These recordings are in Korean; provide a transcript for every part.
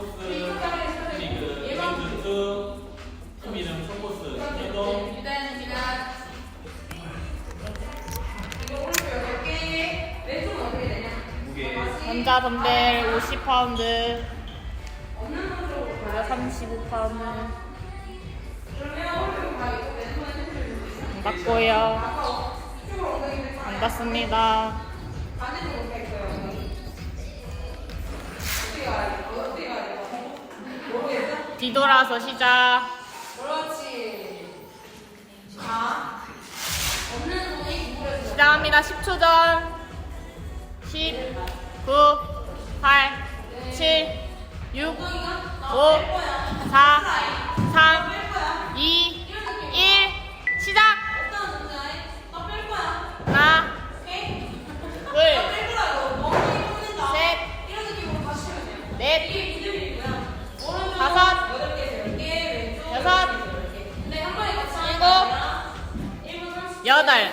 코스 리그 이벤트 2팀 이름 초코스 신동 유다현입니다. 이거 오른쪽 10개, 왼쪽은 어떻게 되냐? 무게 남자 덤벨 50파운드, 없는 분으로 여자 35파운드. 그러면 오른쪽 다 이거 왼손에 텐트를 주고 있어요. 맞고요. 아까 이쪽으로 엉덩이를 안 닿습니다. 가야 돼? 어, 어떻게 가야 돼? 모르겠어? 뒤돌아서 시작. 그렇지. 자, 없는 손이 구부려주세요. 시작합니다. 10초 전. 10, 9, 8, 7, 6, 5, 4, 3, 2, 1. 시작! 어떤 문제에? 나뺄 거야. 하나, 오케이? 둘, 나뺄 거야. 너 엉덩이 꽂는다. 셋. 이런 느낌으로 다시 치면 돼요. 넷, 이게 믿음이고요. 오른쪽 다섯. 여덟 개, 열 개, 왼쪽 여섯. 열 개. 근데 한 번에 같이 하는 일곱. 게 아니라 1분 30초. 여덟.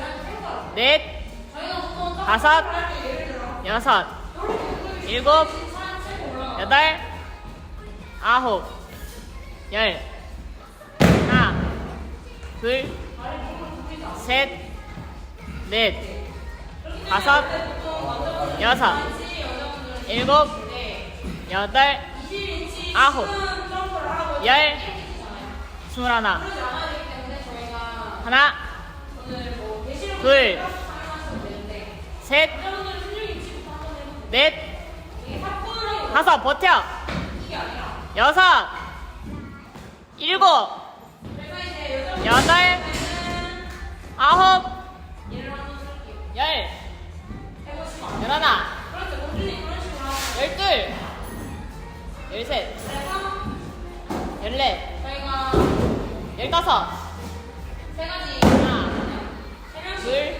넷, 다섯. 여섯, 일곱. 여덟, 아홉, 열. 하나, 둘, 셋, 넷, 다섯, 여섯, 일곱, 여덟, 아홉, 열, 스물하나, 하나, 둘, 셋, 넷, 다섯, 버텨. 여섯, 일곱, 여덟, 아홉, 열, 열하나, 열둘, 열셋, 열넷, 열다섯, 하나, 둘,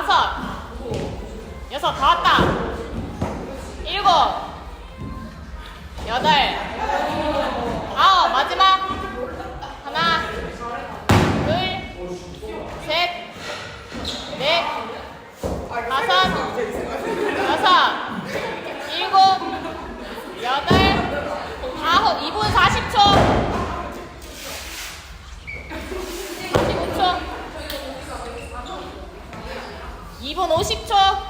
다섯, 여섯, 다 왔다. 일곱, 여덟, 아홉, 마지막. 하나, 둘, 셋, 넷, 다섯, 여섯, 일곱, 여덟, 아홉, 2분 40초. 45초. 2분 50초.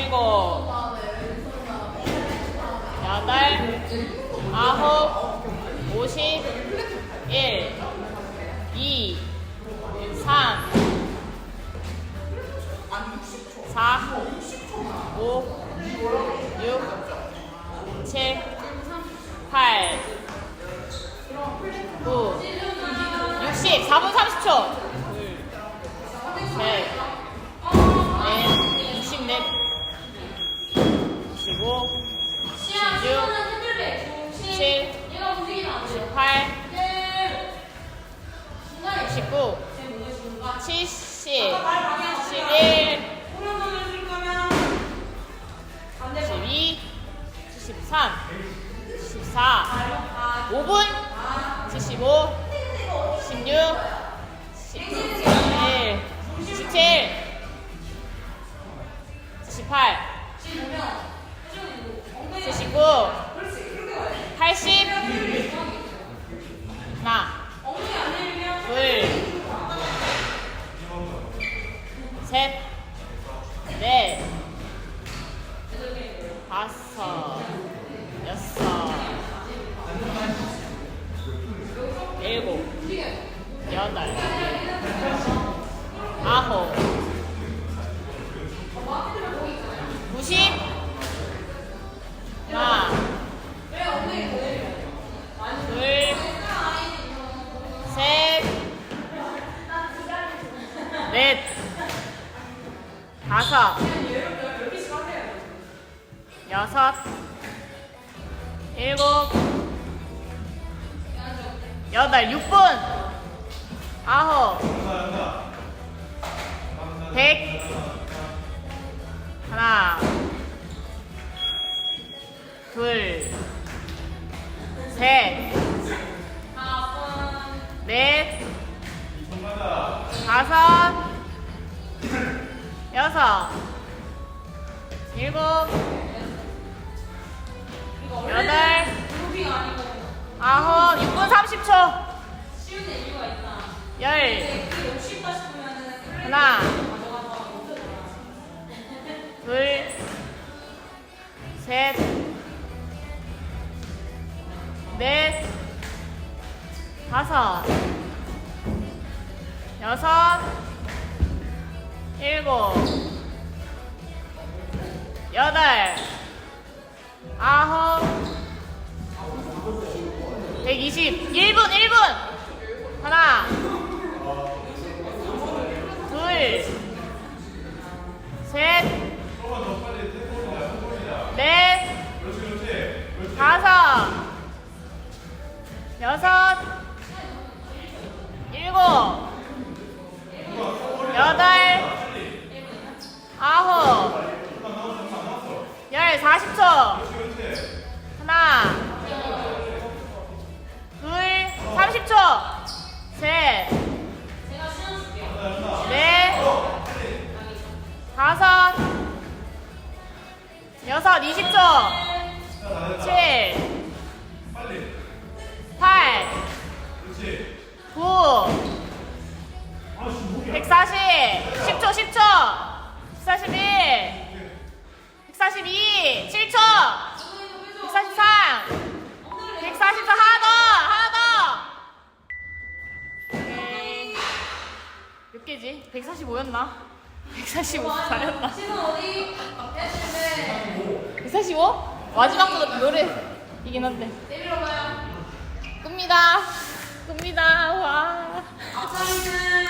다 10, 11, 12, 73, 74, 5분, 75, 16, 17, 18, 여덟, 아홉, 구십, 하나, 둘, 셋, 넷, 다섯, 여섯, 일곱, 여덟, 육 분, 아홉, 백, 하나, 둘, 셋, 넷, 다섯, 여섯, 일곱, 여덟, 아홉, 6분 30초. 열, 하나, 둘, 셋, 넷, 다섯, 여섯, 일곱, 여덟, 아홉, 120, 1분, 1분! 하나, 둘, 셋, 넷, 다섯, 여섯, 일곱, 개지? 145였나? 145였나? 시선 어디? 145? 마지막보다 노래이긴 한데. 내리러 가요. 끕니다. 끕니다. 와. 앞사리는